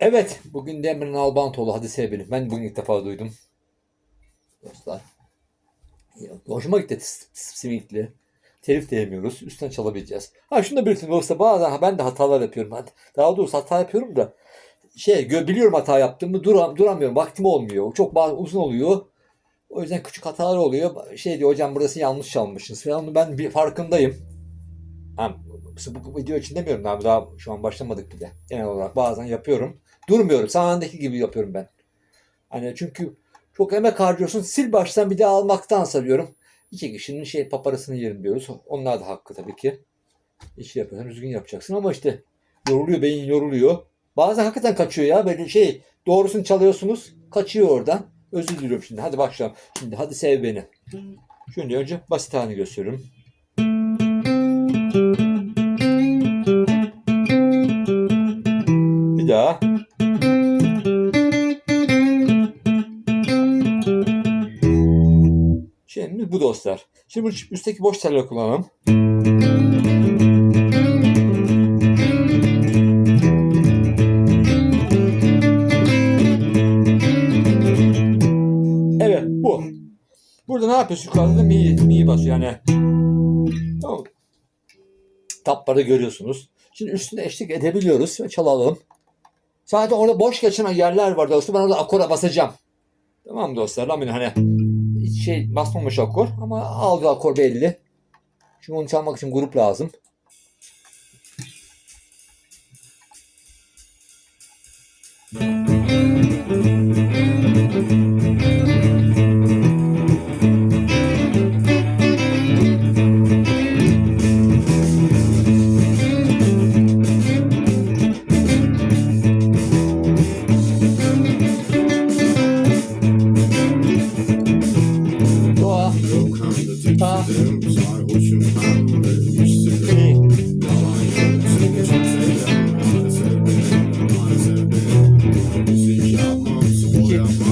Evet, bugün de Emre'nin Albantoğlu Hadi Sev Beni. Ben bugün ilk defa duydum. Dostlar. Hoşuma gitti simitli. Telif de yemiyoruz. Üstten çalabileceğiz. Ha şunu da belirteyim dostlar. Bazen ben de hatalar yapıyorum. Daha doğrusu hata yapıyorum da şey biliyorum hata yaptığımı duram, duramıyorum. Vaktim olmuyor. Çok bazen uzun oluyor. O yüzden küçük hatalar oluyor. Şey diyor hocam burası yanlış çalmışsınız falan. Ben bir farkındayım. Ha, bu, video için demiyorum daha, daha şu an başlamadık bile. Genel olarak bazen yapıyorum. Durmuyorum. Sahnedeki gibi yapıyorum ben. Hani çünkü çok emek harcıyorsun. Sil baştan bir daha almaktansa diyorum. İki kişinin şey paparasını yerim diyoruz. Onlar da hakkı tabii ki. İşi yapıyorsan düzgün yapacaksın ama işte yoruluyor beyin yoruluyor. Bazen hakikaten kaçıyor ya. Böyle şey doğrusunu çalıyorsunuz. Kaçıyor oradan. Özür diliyorum şimdi. Hadi başlayalım. Şimdi hadi sev beni. Şimdi önce basit halini gösteriyorum. Bir daha. Şimdi bu dostlar. Şimdi bu üstteki boş telleri kullanalım. Evet bu. Burada ne yapıyorsun? Yukarıda da mi, mi basıyor yani. Tamam. Mı? Tapları görüyorsunuz. Şimdi üstüne eşlik edebiliyoruz. ve Çalalım. Zaten orada boş geçen yerler var dostlar. Ben orada akora basacağım. Tamam dostlar? Lamin hani hiç şey basmamış akor ama aldığı akor belli. Şimdi onu çalmak için grup lazım.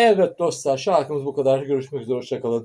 Evet dostlar şarkımız bu kadar. Görüşmek üzere. Hoşçakalın.